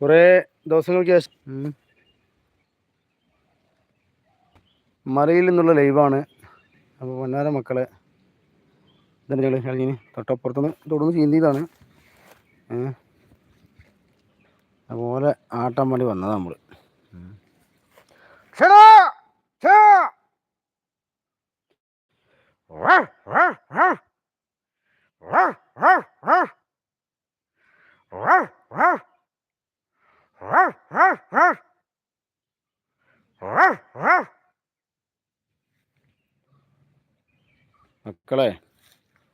കുറേ ദിവസങ്ങൾക്ക് ശേഷം. മലയിൽ നിന്നുള്ള ലൈവാണ്. അപ്പോൾ വന്നാര മക്കളെ ഇതാണ് ഞങ്ങൾ കഴിഞ്ഞിന് തൊട്ടപ്പുറത്തുനിന്ന് തുടർന്ന് ചീന്തിയതാണ്. അതുപോലെ ആട്ടാൻ വേണ്ടി വന്നതാണ് നമ്മൾ മക്കളെ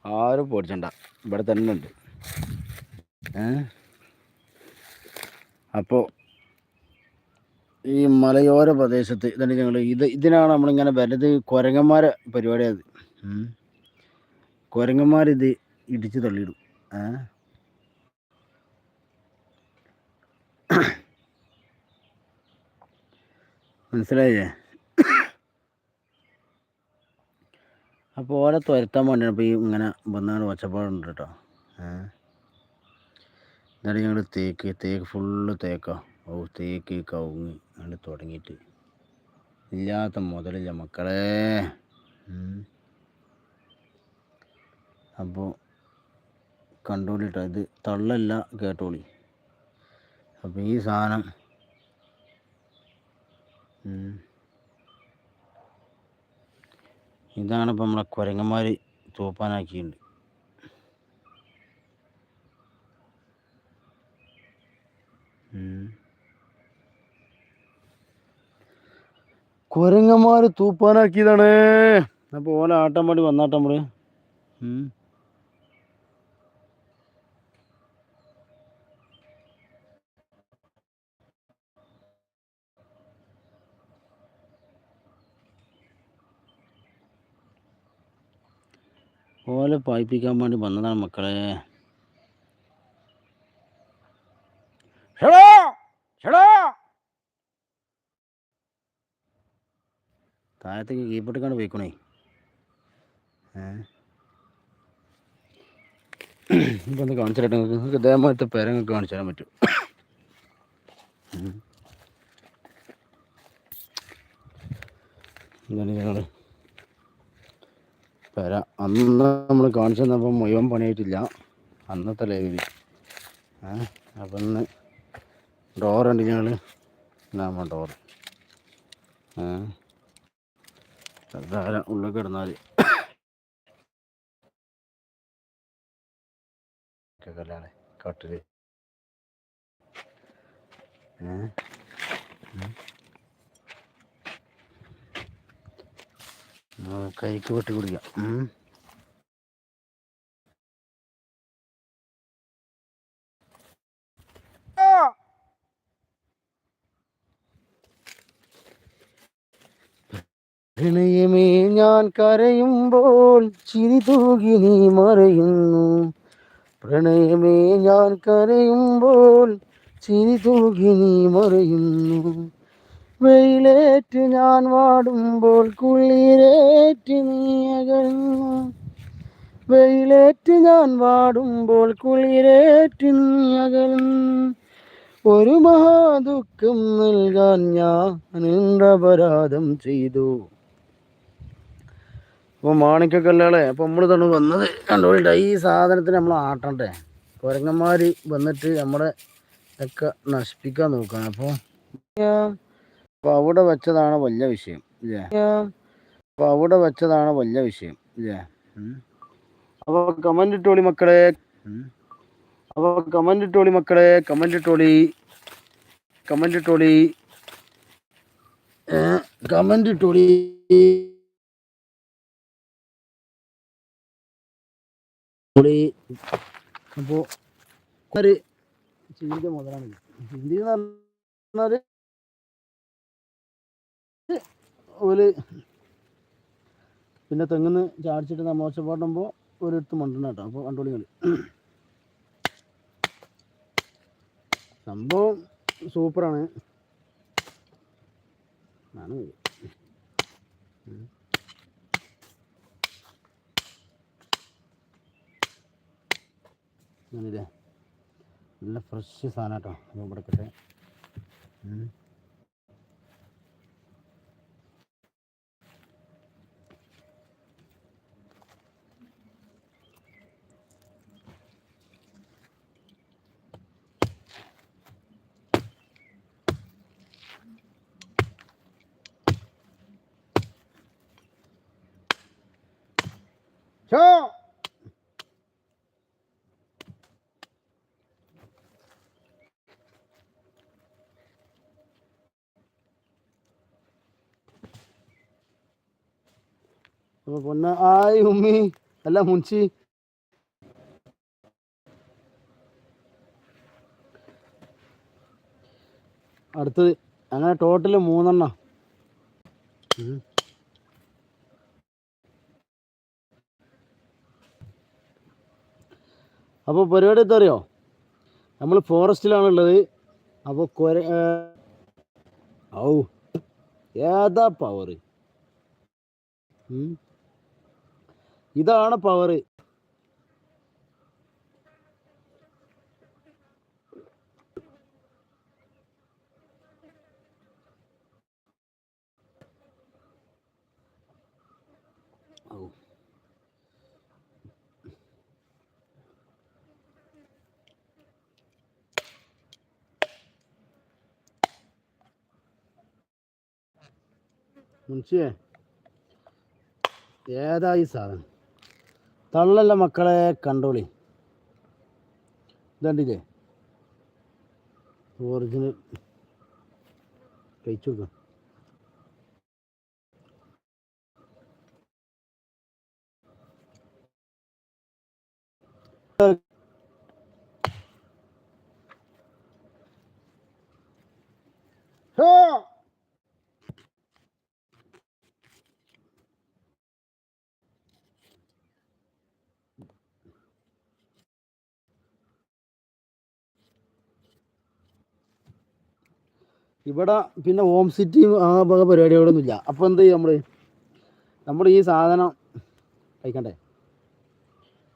ആരും പേടിച്ചണ്ട. ഇവിടെ തന്നെ ഉണ്ട്. ഏ? അപ്പോൾ ഈ മലയോര പ്രദേശത്ത് ഇതാണ് ഞങ്ങൾ ഇത് ഇതിനാണ് നമ്മളിങ്ങനെ വരുന്നത് കുരങ്ങന്മാരെ പരിപാടിയത് കുരങ്ങന്മാരിത് ഇടിച്ച് തള്ളിയിടും. ഏ? മനസ്സിലായില്ലേ? അപ്പോൾ ഓരെ തുരത്താൻ വേണ്ടിയാണ് ഇപ്പോൾ ഈ ഇങ്ങനെ വന്നാണ് ഒച്ചപ്പാടുണ്ട് കേട്ടോ ഏഹ് എന്നിട്ട് ഞങ്ങൾ തേക്ക് തേക്ക് ഫുള്ള് തേക്കാ. ഓ തേക്ക് കവുങ്ങ് അങ്ങനെ തുടങ്ങിയിട്ട്. ഇല്ലാത്ത മുതലില്ല മക്കളെ. അപ്പോൾ കണ്ടോളിട്ടോ ഇത് തള്ളല്ല കേട്ടോളി. അപ്പോൾ ഈ സാധനം. ഇതാണ് ഇപ്പം നമ്മളെ കുരങ്ങന്മാർ തൂപ്പാനാക്കിയിട്ടുണ്ട്. കുരങ്ങന്മാർ തൂപ്പാനാക്കിയതാണ്. അപ്പോൾ ഓല ആട്ടം പാടി വന്നാട്ടം നമ്മൾ ഓല പായിപ്പിക്കാൻ വേണ്ടി വന്നതാണ് മക്കളെ. ഷെടാ! ഷെടാ! താഴത്തേക്ക് കീപ്പിട്ടിക്കാണ്ട് പോയിക്കണേ. ഇപ്പം ഒന്ന് കാണിച്ചു തരട്ടെ. നിങ്ങൾക്ക് ഇതേമാരത്തെ ഇതേമാതിരത്തെ പേര കാണിച്ചു തരാൻ പറ്റും. എന്താണ് ഞങ്ങൾ പെര അന്ന് നമ്മൾ കാണിച്ചു തന്നപ്പോൾ മുഴുവൻ പണിയായിട്ടില്ല. അന്നത്തെ ലൈവിൽ അപ്പം ഇന്ന് ഡോർ ഉണ്ട് ഞങ്ങൾ നമ്മൾ ഡോർ തൽക്കാലം ഉള്ളിൽ കിടന്നാൽ കല്ലാണ് കട്ടിൽ. ഏ ഉം. ആ, കൈക്ക് വെട്ടി കുടിക്കാം. പ്രണയമേ ഞാൻ കരയുമ്പോൾ ചിരി തൂകി നീ മറയുന്നു. പ്രണയമേ ഞാൻ കരയുമ്പോൾ ചിരി തൂകി നീ മറയുന്നു. വെയിലേറ്റ് ഞാൻ വാടുമ്പോൾ കുളിരേറ്റ് നീ അകന്നു. വെയിലേറ്റ് ഞാൻ വാടുമ്പോൾ കുളിരേറ്റ് നീ അകന്നു. ഒരു മഹാദുഃഖം നൽകാൻ ഞാൻ അപരാധം ചെയ്തു. അപ്പോൾ മാണിക്കക്കല്ലാളെ അപ്പോൾ നമ്മൾ തന്നെ വന്നത്. കണ്ടുപോയിട്ട് ഈ സാധനത്തിന് നമ്മൾ ആട്ടണ്ടേ? കുരങ്ങന്മാർ വന്നിട്ട് നമ്മുടെ ഒക്കെ നശിപ്പിക്കാൻ നോക്കുകയാണ് അപ്പോൾ അപ്പോൾ അവിടെ വെച്ചതാണ് വലിയ വിഷയം ഇല്ലേ? അപ്പോൾ അവിടെ വെച്ചതാണ് വലിയ വിഷയം ഇല്ലേ? അപ്പൊ കമന്റ് കമന്റ് ഇട്ടോളി മക്കളെ. അപ്പൊ കമന്റ് കമന്റ് ഇട്ടോളി മക്കളെ കമന്റ് ഇട്ടോളി കമന്റ് ഇട്ടോളി. കമന്റ് ഇട്ടോളി. അപ്പോ അപ്പോൾ ഒരു ചിന്ത മുതലാണ് ചിന്തി എന്ന് പറഞ്ഞാൽ ഒരു പിന്നെ തെങ്ങുന്ന് ചാടിച്ചിട്ട് നമ്മ പാടുമ്പോൾ ഒരിടത്ത് മണ്ടണം കേട്ടോ. അപ്പോൾ കണ്ടോളികൾ സംഭവം സൂപ്പറാണ്. നല്ല ഫ്രഷ് സാധനം കേട്ടോ. ഇവിടെ കിട്ടെ ഷോ അപ്പൊ പൊന്ന ആയി ഉമ്മി. അല്ല മുൻഷി. അടുത്തത് അങ്ങനെ ടോട്ടൽ മൂന്നെണ്ണം. അപ്പോൾ പരിപാടി എന്താ അറിയോ? നമ്മൾ ഫോറസ്റ്റിലാണുള്ളത് അപ്പോൾ കൊര ഔ ഏതാ പവർ ഇതാണ് പവർ മുൻഷിയേ ഏതാ സാധനം? തള്ളല്ല മക്കളെ കണ്ടോളി. ഇതണ്ടില്ലേ? ഒറിജിനൽ. കഴിച്ചു കൊടുക്കാം ഇവിടെ പിന്നെ ഹോം സിറ്റി ആ വക പരിപാടികളൊന്നും ഇല്ല അപ്പോൾ എന്ത് ചെയ്യും നമ്മൾ നമ്മൾ ഈ സാധനം കഴിക്കണ്ടേ?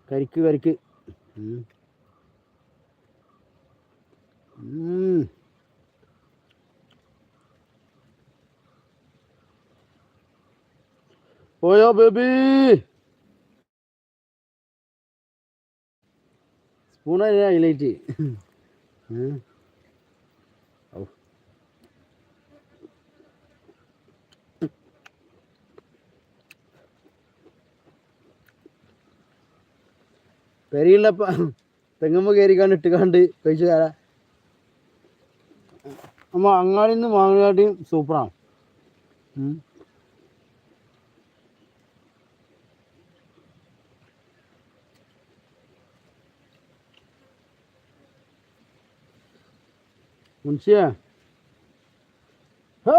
കരിക്ക് കരിക്ക്. പോയോ ബേബി? സ്പൂണ ഹൈലൈറ്റ് പെരിയുള്ള തെങ്ങമ്മ കയറിക്കാണ്ട് ഇട്ടുകാണ്ട് കഴിച്ചു തരാ. അമ്മ അങ്ങാടിയിൽ നിന്ന് മാങ്ങാട്ടിയും സൂപ്പറാണ്. മുൻസിയ ഹോ!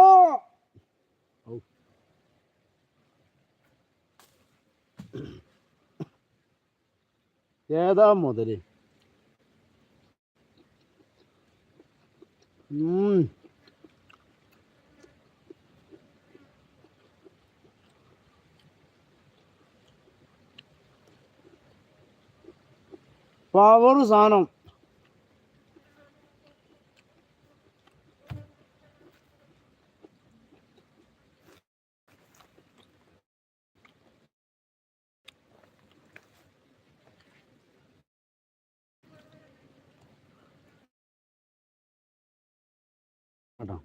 ഏതാ മുതൽ ഉം. പവർ സാധനം കേട്ടോ ഉം.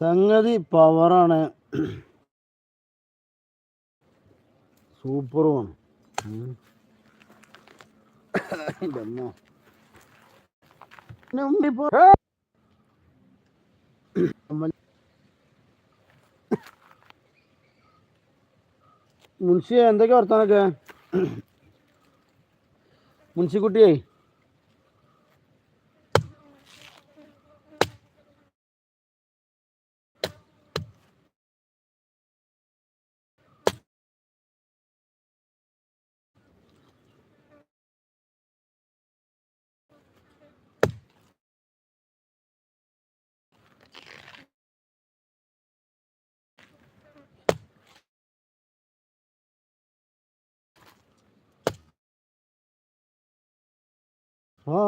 സംഗതി പവറാണ് സൂപ്പറുമാണ് മുൻഷിയ മുൻഷി എന്തൊക്കെ വർത്താനൊക്കെ? മുൻഷിക്കുട്ടിയേ ആ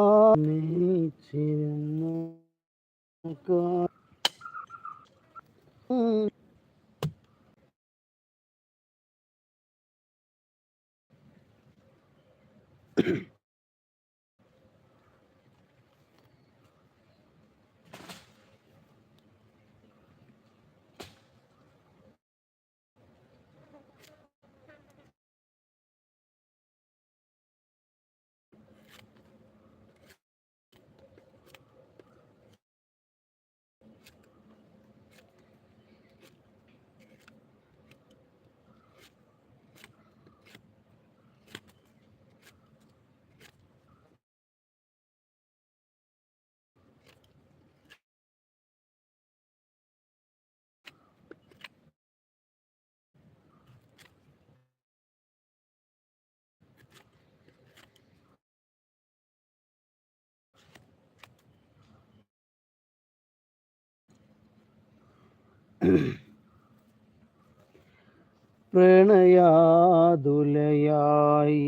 പ്രണയാതുലയായി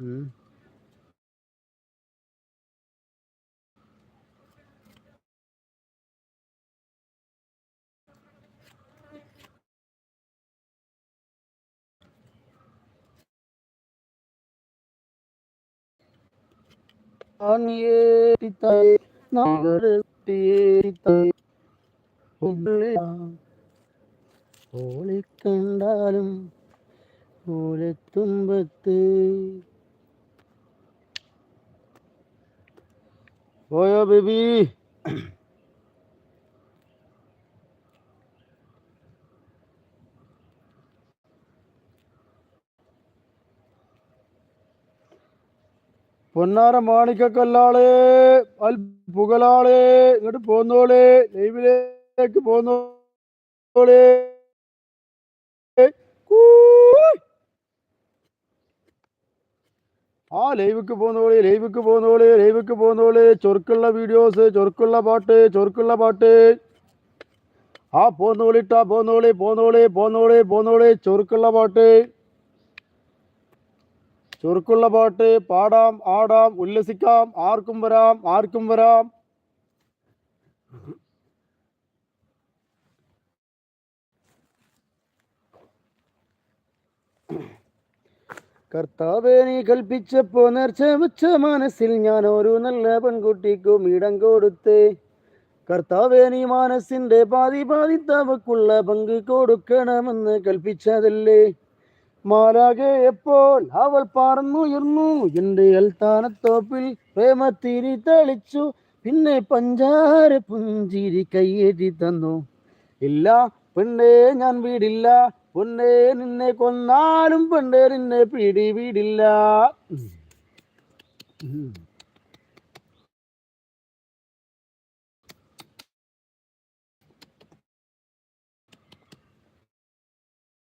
ഉം. ആണിയേറ്റിത്തായേ നഗരത്തിയേറ്റിത്തായേ ഉള്ളിലാ ഓളെ കണ്ടാലും ഓലത്തുമ്പത്ത് പോയോ ബേബി? പൊന്നാര മാണിക്കല്ലാളെ അൽ പുകലാളെ ഇങ്ങോട്ട് പോന്നോളെ ലൈവിലേക്ക് പോന്നോളെ. ആ ലൈവിക്ക് പോന്നോളി ലൈവിക്ക് പോന്നോളി ലൈവിക്ക് പോന്നോളി. ചൊറുക്കുള്ള വീഡിയോസ് ചൊറുക്കുള്ള പാട്ട് ചൊറുക്കുള്ള പാട്ട്. ആ പോന്നോളിട്ടാ പോന്നോളി പോന്നോളി പോന്നോളി പോന്നോളി ചൊറുക്കുള്ള പാട്ട്. ചുരുക്കുള്ള പാട്ട് പാടാം ആടാം ഉല്ലസിക്കാം ആർക്കും വരാം ആർക്കും വരാം. കർത്താവേ നീ കൽപ്പിച്ചപ്പോ നേർച്ച വെച്ച മനസ്സിൽ ഞാൻ ഒരു നല്ല പെൺകുട്ടിക്കും ഇടം കൊടുത്തേ. കർത്താവേ നീ മനസ്സിന്റെ പാതി പാതി തവക്കുള്ള പങ്ക് കൊടുക്കണമെന്ന് കൽപ്പിച്ചതല്ലേ. മാലാകെ എപ്പോൾ അവൾ പറന്നുയർന്നു എന്റെ അൽത്താനത്തോപ്പിൽ പ്രേമത്തിരി തെളിച്ചു. പിന്നെ പഞ്ചാര പുഞ്ചിരി കയ്യേറ്റി തന്നു. ഇല്ല പെണ്ണേ ഞാൻ വീടില്ല. പൊന്നേ നിന്നെ കൊന്നാലും പെണ്ണേ നിന്നെ പിടി വീടില്ല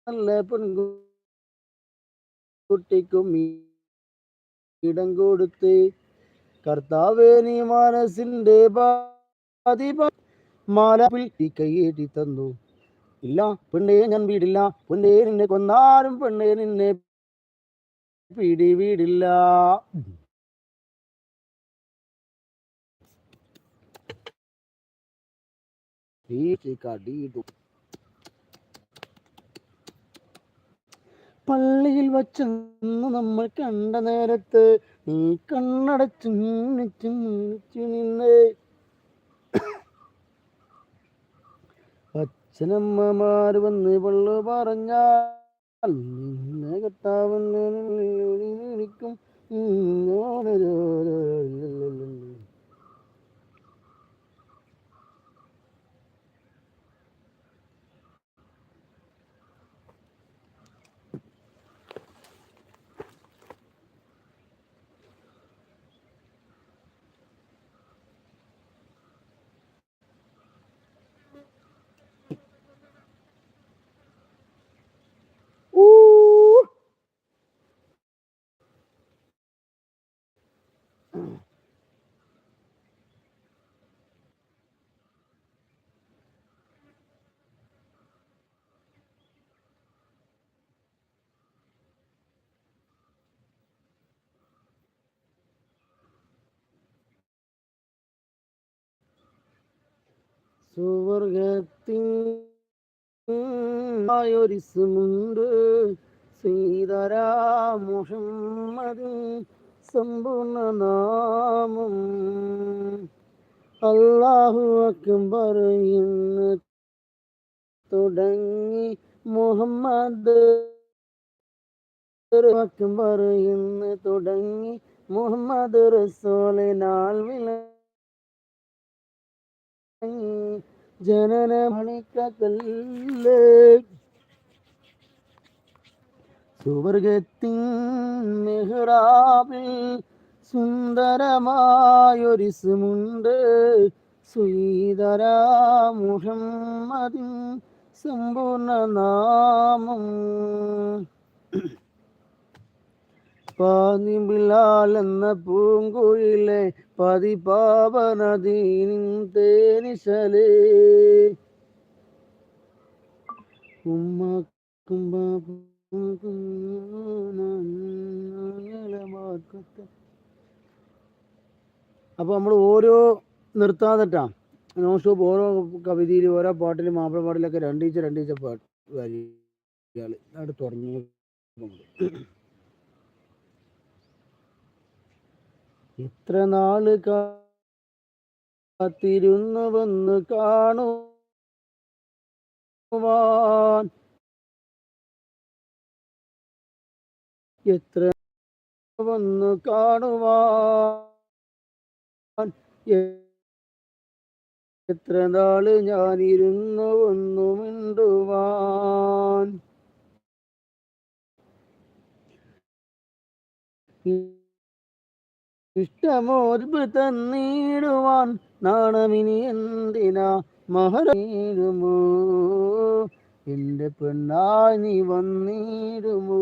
നല്ല നല്ല പെൺകുട്ടിക്കും ഇടം കൊടുത്ത് കർത്താവേ നീ മനസ്സിന്റെ കൈയേറ്റി തന്നു. ഇല്ല പെണ്ണേ ഞാൻ വീടില്ല. പെണ്ണേ നിന്നെ കൊന്നാലും പെണ്ണേ നിന്നെ പിടി വീടില്ല. ഈ കടിയിട്ടു പള്ളിയിൽ വച്ചെന്ന് നമ്മൾ കണ്ട നേരത്ത് നീ കണ്ണടച്ചു നിന്ന്. അച്ഛനമ്മമാർ വന്ന് പള്ളു പറഞ്ഞാൽ നിന്നെ കർത്താവിനിക്കും സീതരാമുഷം സീതരാ സമ്പൂർണ നാമം അള്ളാഹു അക്ബർ എന്ന് തുടങ്ങി. മുഹമ്മദ് അക്ബർ എന്ന് തുടങ്ങി. മുഹമ്മദ് റസോലിനാൽ വില ജനന മണിക്കല്ല സുവർഗത്തിൻ മെഹ്റാബിൽ സുന്ദരമായൊരിസുമുണ്ട്. സുീതര മുഹമ്മദിൻ സമ്പൂർണ നാമം പാതിബിലാൽ എന്ന പൂങ്കുഴിലെ പതിപാപനദീനിൻ തേനിശലേ. ഉമ്മക്കും അപ്പോൾ നമ്മൾ ഓരോ നിർത്താതെട്ടാ. നോ സ്റ്റോപ്പ് ഓരോ കവിതയിൽ ഓരോ പാട്ടിലും മാപ്പിള പാട്ടിലൊക്കെ രണ്ടീച്ച രണ്ടീച്ച പാട്ട് വരികൾ അവിടെ തുടങ്ങി എത്ര നാൾ കാത്തിരുന്നുവെന്ന് കാണുവാൻ. എത്ര വന്നു കാണുവാൻ. എത്ര നാൾ ഞാനിരുന്നു ഒന്നു മിണ്ടുവാൻ. ഇഷ്ടമോർപ്പ് തന്നിടുവാൻ നാണമിനി എന്തിനാ മഹരീടുമോ എന്റെ പെണ്ണായി നീ വന്നിടുമോ?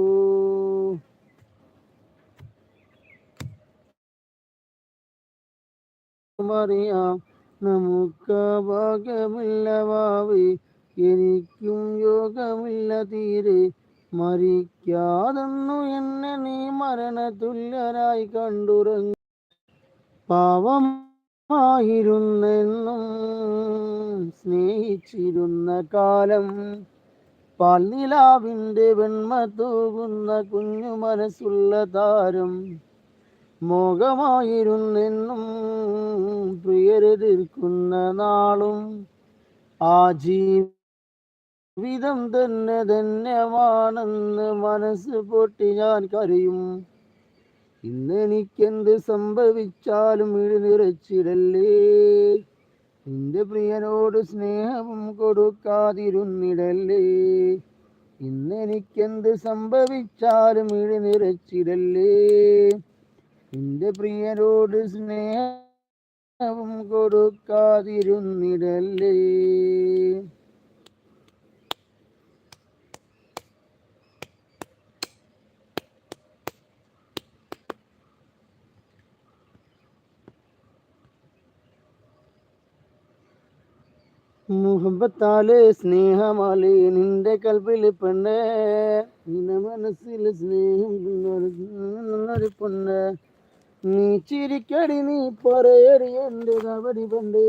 അറിയാം നമുക്ക് ഭാഗ്യമില്ല എനിക്കും യോഗമില്ല തീരെ. മരിക്കാതെന്നു എന്നെ നീ മരണതുല്യരായി കണ്ടുറങ്ങി. പാവമായിരുന്നെന്നും സ്നേഹിച്ചിരുന്ന കാലം പാൽനിലാവിന്റെ വെണ്മ തൂകുന്ന കുഞ്ഞു മനസ്സുള്ള താരം മോഹമായിരുന്നെന്നും പ്രിയരെതിർക്കുന്ന നാളും ആ ജീവിതം തന്നെ ധന്യമാണെന്ന് മനസ്സ് പൊട്ടി ഞാൻ കരയും. ഇന്നെനിക്കെന്ത് സംഭവിച്ചാലും എഴുന്നിറച്ചിടല്ലേ നിന്റെ പ്രിയനോട് സ്നേഹവും കൊടുക്കാതിരുന്നിടല്ലേ? ഇന്നെനിക്കെന്ത് സംഭവിച്ചാലും എഴുന്നിറച്ചിടല്ലേ നിന്റെ പ്രിയനോട് സ്നേഹവും കൊടുക്കാതിരുന്നിടല്ലേ? മുഹബത്താൽ സ്നേഹമാൽ നിന്റെ കൽപ്പിൽ പെണ്ണ് നിന്റെ മനസ്സിൽ സ്നേഹം പെണ്ണ് നീ ചിരിക്കടി നീ പറയടി എന്റെ കബടി പണ്ട്